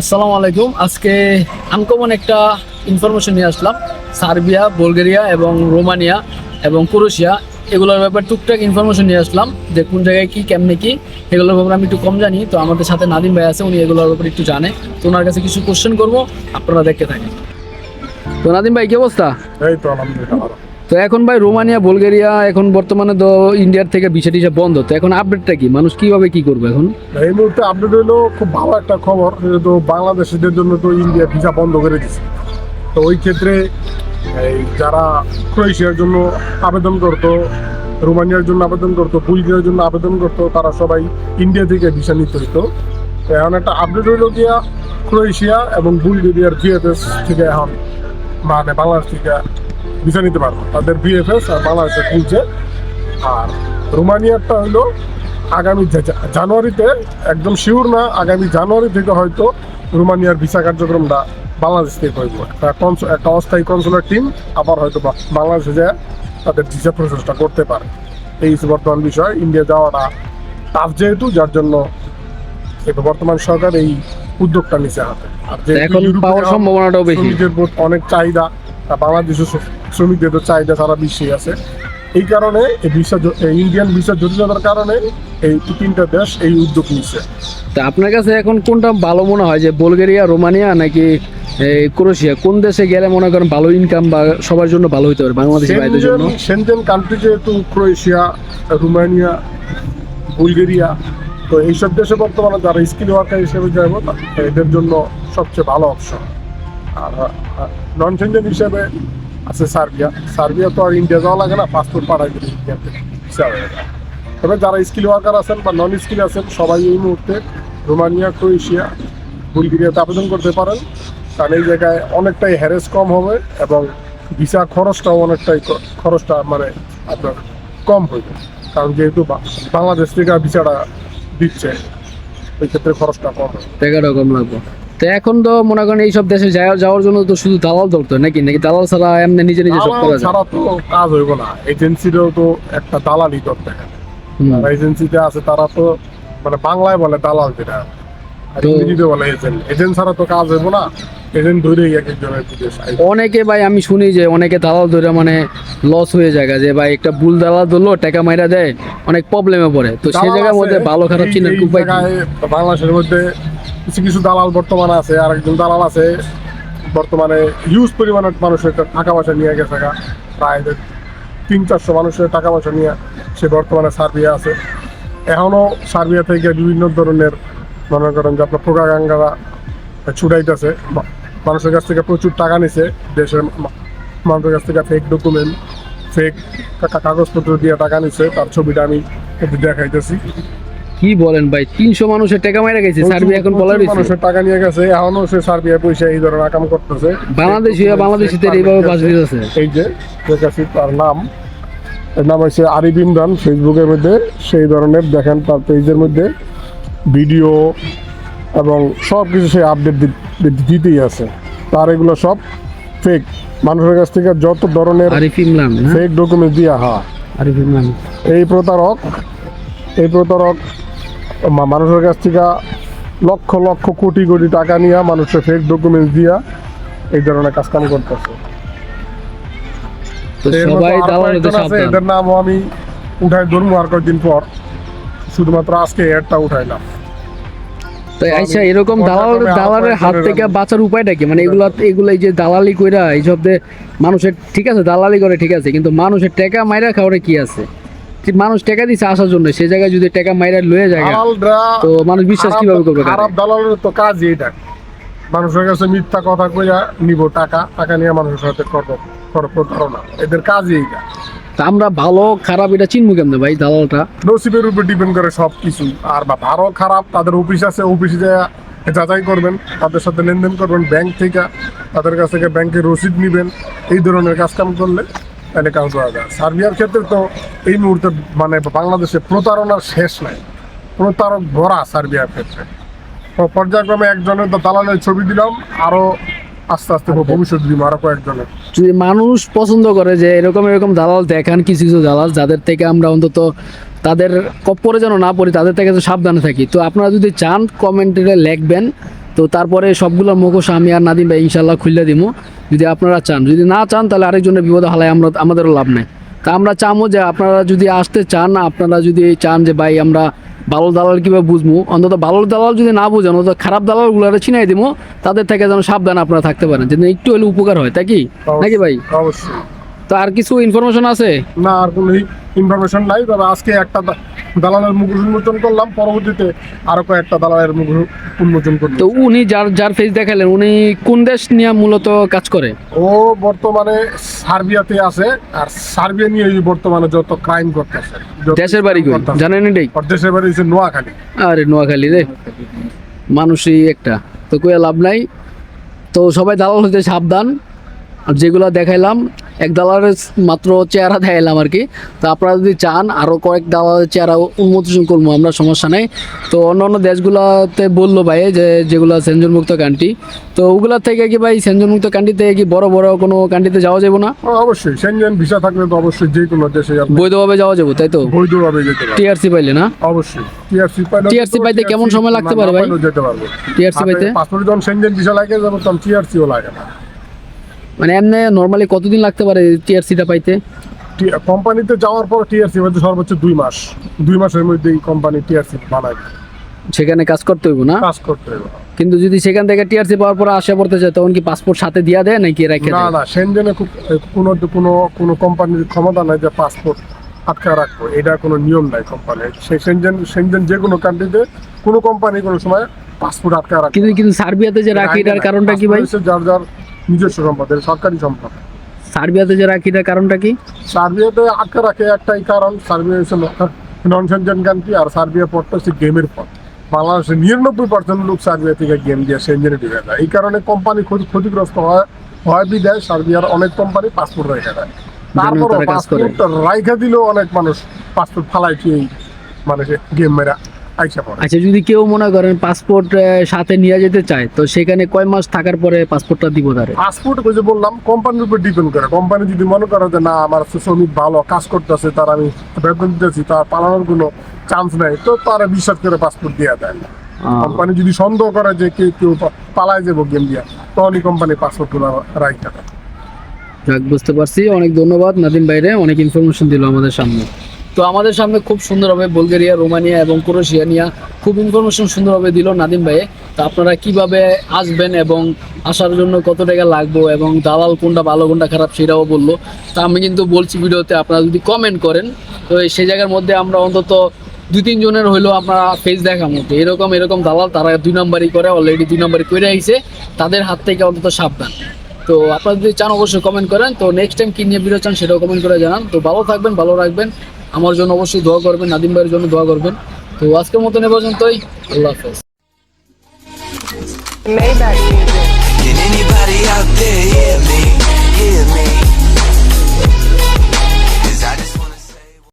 আসসালামু আলাইকুম। আজকে আনকমন একটা ইনফরমেশন নিয়ে আসলাম। সার্বিয়া, বুলগেরিয়া এবং রোমানিয়া এবং ক্রোয়েশিয়া, এগুলোর ব্যাপারে টুকটাক ইনফরমেশন নিয়ে আসলাম। যে কোন জায়গায় কি, কেমনে কি, এগুলোর ব্যাপারে আমি একটু কম জানি। তো আমাদের সাথে নাদিম ভাই আছে, উনি এগুলোর ব্যাপারে একটু জানে। তো ওনার কাছে কিছু কোশ্চেন করব, আপনারা দেখতে থাকেন। তো নাদিম ভাই, কি অবস্থা? এই তো আলহামদুলিল্লাহ। তো এখন ভাই রোমানিয়া, বুলগেরিয়া, এখন বর্তমানে তো ইন্ডিয়ার থেকে ভিসা টিসা বন্ধ। তো এখন আপডেটটা কি? মানুষ কীভাবে কি করবে এখন? এই মুহূর্তে আপডেট হলো, খুব ভালো একটা খবর, যেহেতু বাংলাদেশিদের জন্য তো ইন্ডিয়া ভিসা বন্ধ করে দিচ্ছে তো ওই ক্ষেত্রে এই যারা ক্রোয়েশিয়ার জন্য আবেদন করতো, রোমানিয়ার জন্য আবেদন করতো, বুলগেরিয়ার জন্য আবেদন করতো, তারা সবাই ইন্ডিয়া থেকে ভিসা নিতে তো এখন একটা আপডেট হইল গিয়া ক্রোয়েশিয়া এবং বুলগেরিয়ার ভিএফএস থেকে এখন মানে বাংলাদেশ থেকে ভিসা নিতে পারব। তাদের ভিএফএস আর বাংলাদেশে খুলছে আর রোমানিয়ারটা হলো আগামী জানুয়ারিতে একদম শিওর না আগামী জানুয়ারি থেকে হয়তো রোমানিয়ার ভিসা কার্যক্রমটা বাংলাদেশ থেকে হইব একটা একটা অস্থায়ী কনসুলার টিম আবার হয়তো বাংলাদেশে যায় তাদের ভিসা প্রসেসটা করতে পারে। এই বর্তমান বিষয়। ইন্ডিয়া যাওয়াটা টাফ যেহেতু যার জন্য বর্তমান সরকার এই উদ্যোগটা নিচে হাতে। আর যেহেতু প্রতি অনেক চাহিদা বাংলাদেশের শ্র- শ্রমিকদের তো চাহিদা সারা বিশ্বে আছে। এই কারণে ভিসা ইন্ডিয়ান ভিসা জটিলতার কারণে এই তিনটা দেশ এই উদ্যোগ নিচ্ছে তা আপনার কাছে এখন কোনটা ভালো মনে হয় যে বুলগেরিয়া রোমানিয়া নাকি এই ক্রোয়েশিয়া কোন দেশে গেলে মনে করেন ভালো ইনকাম বা সবার জন্য ভালো হতে পারে বাংলাদেশি ভাইদের জন্য? সেনজেন কান্ট্রি যেহেতু ক্রোয়েশিয়া রোমানিয়া বুলগেরিয়া তো এইসব দেশে বর্তমানে যারা স্কিল ওয়ার্কার হিসেবে যাব এদের জন্য সবচেয়ে ভালো অপশন নন সেনজেন হিসেবে আছে সার্বিয়া। সার্বিয়া তো আর ইন্ডিয়া যাওয়া লাগে না পাসপোর্ট পাঠাই দিলে ইন্ডিয়াতে। তবে যারা স্কিল ওয়ার্কার আছেন বা নন স্কিল আছেন, সবাই এই মুহূর্তে রোমানিয়া, ক্রোয়েশিয়া, বুলগেরিয়াতে আবেদন করতে পারেন। কারণ এই জায়গায় অনেকটাই হ্যারেস কম হবে এবং ভিসা খরচটাও অনেকটাই খরচটা মানে আপনার কম হইবে কারণ যেহেতু বাংলাদেশ থেকে ভিসাটা দিচ্ছে ওই ক্ষেত্রে খরচটা কম হবে। টাকাটা কম লাগবে। তো এখন তো মনে করেন এইসব দেশে যাওয়ার জন্য তো শুধু দালাল দরকার নাকি? নাকি দালাল ছাড়া এমনি নিজে নিজে সব করা যায়? ছাড়া তো কাজ হইব না। এজেন্সিরও তো একটা দালালি করতে হয় এজেন্সিতে আছে তারা তো মানে বাংলায় বলে দালাল যেটা। অনেকে ভাই আমি শুনি যে অনেকে দালাল ধরে মানে লস হয়ে যায় যে ভাই একটা ভুল দালাল ধরলো টাকা মাইরা দেয় অনেক প্রবলেমে পড়ে। তো সেই জায়গার মধ্যে ভালো খারাপ চিনার উপায়? বাংলাদেশের মধ্যে কিছু কিছু দালাল বর্তমানে আছে আর একজন দালাল আছে। বর্তমানে হিউজ পরিমাণের মানুষের টাকা পয়সা নিয়ে গেছে। প্রায় তিন, চারশো মানুষের টাকা পয়সা নিয়ে সে বর্তমানে সার্বিয়া আছে। এখনও সার্বিয়া থেকে বিভিন্ন ধরনের মনে করেন যে আপনার প্রকাগাঙ্গারা ছুটাইতেছে। মানুষের কাছ থেকে প্রচুর টাকা নিছে। দেশের মানুষের কাছ থেকে ফেক ডকুমেন্ট ফেক কাগজপত্র দিয়ে টাকা নিছে। তার ছবিটা আমি দেখাইতেছি। কি বলেন ভাই? তিনশো মানুষের টাকা মাইরা গেছে সার্বিয়া এখন বলার মানুষের টাকা নিয়ে গেছে এখনও সে সার্বিয়া পয়সা এই ধরনের কাম করতেছে। বাংলাদেশি বাংলাদেশিদের এইভাবে বাস দিতেছে এই যে তার নাম। এর নাম হচ্ছে আরিফ ইমরান ফেসবুকের মধ্যে সেই ধরনের দেখেন তার পেজের মধ্যে ভিডিও এবং সব কিছু সে আপডেট দিতেই আছে। তার এগুলো সব ফেক মানুষের কাছ থেকে যত ধরনের ফেক ডকুমেন্ট দিয়া হয়। আরিফ ইমরান। এই প্রতারক এই প্রতারক মানুষের কাছ থেকে লক্ষ লক্ষ কোটি কোটি টাকা নিয়ে মানুষের ফেক ডকুমেন্টস দিয়া এই ধরনের কাজ কাম করতেছে এদের নামও আমি উঠাই ধরবো আর কয়েকদিন পর। শুধুমাত্র আজকে এডটা উঠাইলাম। আচ্ছা এরকম দালাল দালালের হাত থেকে বাঁচার উপায়টা কি? মানে এগুলা এগুলো এই যে দালালি কইরা এইসব মানুষের ঠিক আছে দালালি করে ঠিক আছে কিন্তু মানুষের টাকা মাইরা খাওয়ারে কি আছে? মানুষ টাকা দিছে আসার জন্য? সেই জায়গায় যদি টাকা মাইরা লয়ে যায় তো মানুষ বিশ্বাস কীভাবে করবে খারাপ দালালের তো কাজই এটা। মানুষের কাছে মিথ্যা কথা কইয়া নিব টাকা টাকা নিয়ে মানুষের সাথে প্রতারণা এদের কাজই এইটা। আমরা ভালো খারাপ এটা চিনবো কেমনে ভাই দালালটা? নসিবের উপর ডিপেন্ড করে সব কিছু আর বা ভালো খারাপ তাদের অফিস আছে অফিসে যা যাচাই করবেন তাদের সাথে লেনদেন করবেন ব্যাংক থেকে তাদের কাছ থেকে ব্যাংকের রসিদ নেবেন এই ধরনের কাজকাম করলে তাহলে কাজ করা যায় সার্বিয়ার ক্ষেত্রে তো এই মুহূর্তে মানে বাংলাদেশে প্রতারণার শেষ নাই। প্রতারক ভরা সার্বিয়ার ক্ষেত্রে। তো পর্যায়ক্রমে একজনের তো দালালের ছবি দিলাম আরও আস্তে আস্তে ভবিষ্যৎ দিব আরও কয়েকজনের। যদি মানুষ পছন্দ করে যে এরকম এরকম দালাল দেখান, কিছু কিছু দালাল, যাদের থেকে আমরা অন্তত তাদের কপ্পরে যেন না পড়ি, তাদের থেকে সাবধানে থাকি। তো আপনারা যদি চান, কমেন্টে লিখবেন। তো তারপরে সবগুলো মুখোশ আমি আর নাদিম ভাই ইনশাল্লাহ খুললে দিব যদি আপনারা চান। যদি না চান তাহলে আরেকজনের বিপদে হালায় আমরা আমাদেরও লাভ নেই। তা আমরা চামো যে আপনারা যদি আসতে চান আপনারা যদি চান যে ভাই আমরা ভালো দালাল কীভাবে বুঝব অন্তত ভালো দালাল যদি না বুঝেন অন্তত খারাপ দালালগুলো চিনাই দিব তাদের থেকে যেন সাবধান আপনারা থাকতে পারেন। যেন একটু হলে উপকার হয় তাই কি? নাকি ভাই? অবশ্যই। তো আর কিছু ইনফরমেশন আছে? না আর কোনো ইনফরমেশন নাই তবে আজকে একটা দালালের মুখ উন্মোচন করলাম পরবর্তীতে আরও কয়েকটা দালালের মুখ উন্মোচন করলাম। তো উনি যার যার ফেস দেখালেন উনি কোন দেশ নিয়ে মূলত কাজ করে? ও বর্তমানে সার্বিয়াতে আছে আর সার্বিয়া নিয়ে বর্তমানে যত ক্রাইম করতেছে দেশের বাড়ি কই। জানেন এটাই? দেশের বাড়ি হচ্ছে নোয়াখালী। আরে নোয়াখালী রে। মানুষই একটা। তো কয়ে লাভ নাই। তো সবাই দালাল হতে সাবধান। আর যেগুলো দেখাইলাম এক দালালের মাত্র চেহারা দেখাইলাম আর কি। তো আপনারা যদি চান আরও কয়েক দালালের চেহারা উন্মোচন করব আমরা সমস্যা নেই। তো অন্য অন্য দেশগুলোতে বলল ভাই যে যেগুলো সেঞ্জনমুক্ত কান্ট্রি তো ওগুলোর থেকে কি ভাই সেঞ্জনমুক্ত কান্ট্রি থেকে কি বড় বড় কোনো কান্ট্রিতে যাওয়া যাবে না? অবশ্যই। সেনজেন ভিসা থাকলে তো অবশ্যই যে কোনো দেশে বৈধভাবে যাওয়া যাবে তাই তো? বৈধভাবে যেতে টিআরসি পাইলে না? অবশ্যই। টিআরসি পাইলে TRC পাইতে কেমন সময় লাগতে পারে ভাই? যেতে পারব। TRC পাইতে? পাসপোর্ট যখন সেনজেন ভিসা লাগে তখন টিআরসিও লাগে না। মানে এমনি নর্মালি কতদিন লাগতে পারে টিআরসিটা পাইতে? কোম্পানিতে যাওয়ার পর টিআরসি হয়তো সর্বোচ্চ দুই মাস। দুই মাসের মধ্যেই কোম্পানি টিআরসি বানায়। সেখানে কাজ করতে হইব না? কাজ করতে হবে কিন্তু যদি সেখান থেকে টিআরসি পাওয়ার পর আশা করতে চায় তখন কি পাসপোর্ট সাথে দিয়া দেয় নাকি রেখে না না সেনজেনে খুব কোনো কোনো কোনো কোম্পানির ক্ষমতা নাই যে পাসপোর্ট আটকা রাখব। এটা কোনো নিয়ম নাই কোম্পানির। সেই সেনজেন সেনজেন যে কোনো কান্ট্রিতে কোনো কোম্পানি কোনো সময় পাসপোর্ট আটকা রাখে কিন্তু কিন্তু সার্বিয়াতে যে রাখি এটার কারণটা কি ভাই? যার যার নিজস্ব সম্পদ এটা সরকারি সম্পদ। সার্বিয়াতে যে রাখি এটার কারণটা কি? সার্বিয়াতে আটকে রাখে একটাই কারণ সার্বিয়া হচ্ছে নন সেনজেন কান্ট্রি আর সার্বিয়া পথটা হচ্ছে গেমের পথ বাংলাদেশের নিরানব্বই পার্সেন্ট লোক সার্বিয়া থেকে গেম দিয়ে সেনজেনে ঢুকে যায় এই কারণে কোম্পানি ক্ষতি ক্ষতিগ্রস্ত হয় হয় বিদায় সার্বিয়ার অনেক কোম্পানি পাসপোর্ট রেখে দেয়। তারপরও তারা পাসপোর্ট রাইখা দিলেও অনেক মানুষ পাসপোর্ট ফালাই মানে গেম মেরা আচ্ছা যদি কেউ মনে করেন পাসপোর্ট সাথে নিয়ে যেতে চায় তো সেখানে কয় মাস থাকার পরে পাসপোর্টটা দিব তারে? পাসপোর্ট ওই যে বললাম কোম্পানির উপর ডিপেন্ড করে। কোম্পানি যদি মনে করে যে না আমার শ্রমিক ভালো কাজ করতেছে তার আমি বেতন দিতেছি তার পালানোর কোনো চান্স নেই তো তারা বিশ্বাস করে পাসপোর্ট দিয়ে দেয়। কোম্পানি যদি সন্দেহ করে যে কেউ কেউ পালায় যাব গেম দিয়া তখনই কোম্পানি পাসপোর্ট দেয়। যাক বুঝতে পারছি। অনেক ধন্যবাদ নাদিম বাইরে অনেক ইনফরমেশন দিল আমাদের সামনে। তো আমাদের সামনে খুব সুন্দরভাবে বুলগেরিয়া, রোমানিয়া এবং ক্রোয়েশিয়া নিয়ে খুব ইনফরমেশন সুন্দরভাবে দিল নাদিম ভাই। তো আপনারা কীভাবে আসবেন এবং আসার জন্য কত টাকা লাগবো এবং দালাল কোনটা ভালো, কোনটা খারাপ সেটাও বলল। তা আমি কিন্তু বলছি ভিডিওতে, আপনারা যদি কমেন্ট করেন, তো সেই জায়গার মধ্যে আমরা অন্তত দুই, তিন জনের হইলেও আপনারা ফেস দেখা মতো। এরকম এরকম দালাল, তারা দুই নম্বরই করে অলরেডি দুই নম্বরই করে আইছে। তাদের হাত থেকে অন্তত সাবধান। তো আপনারা যদি চান অবশ্যই কমেন্ট করেন। তো নেক্সট টাইম কি নিয়ে ভিডিও চান সেটাও কমেন্ট করে জানান। তো ভালো থাকবেন, ভালো রাখবেন। আমার জন্য অবশ্যই দোয়া করবেন নাদিম ভাইয়ের জন্য দোয়া করবেন। তো আজকের মতন এ পর্যন্তই আল্লাহ হাফেজ।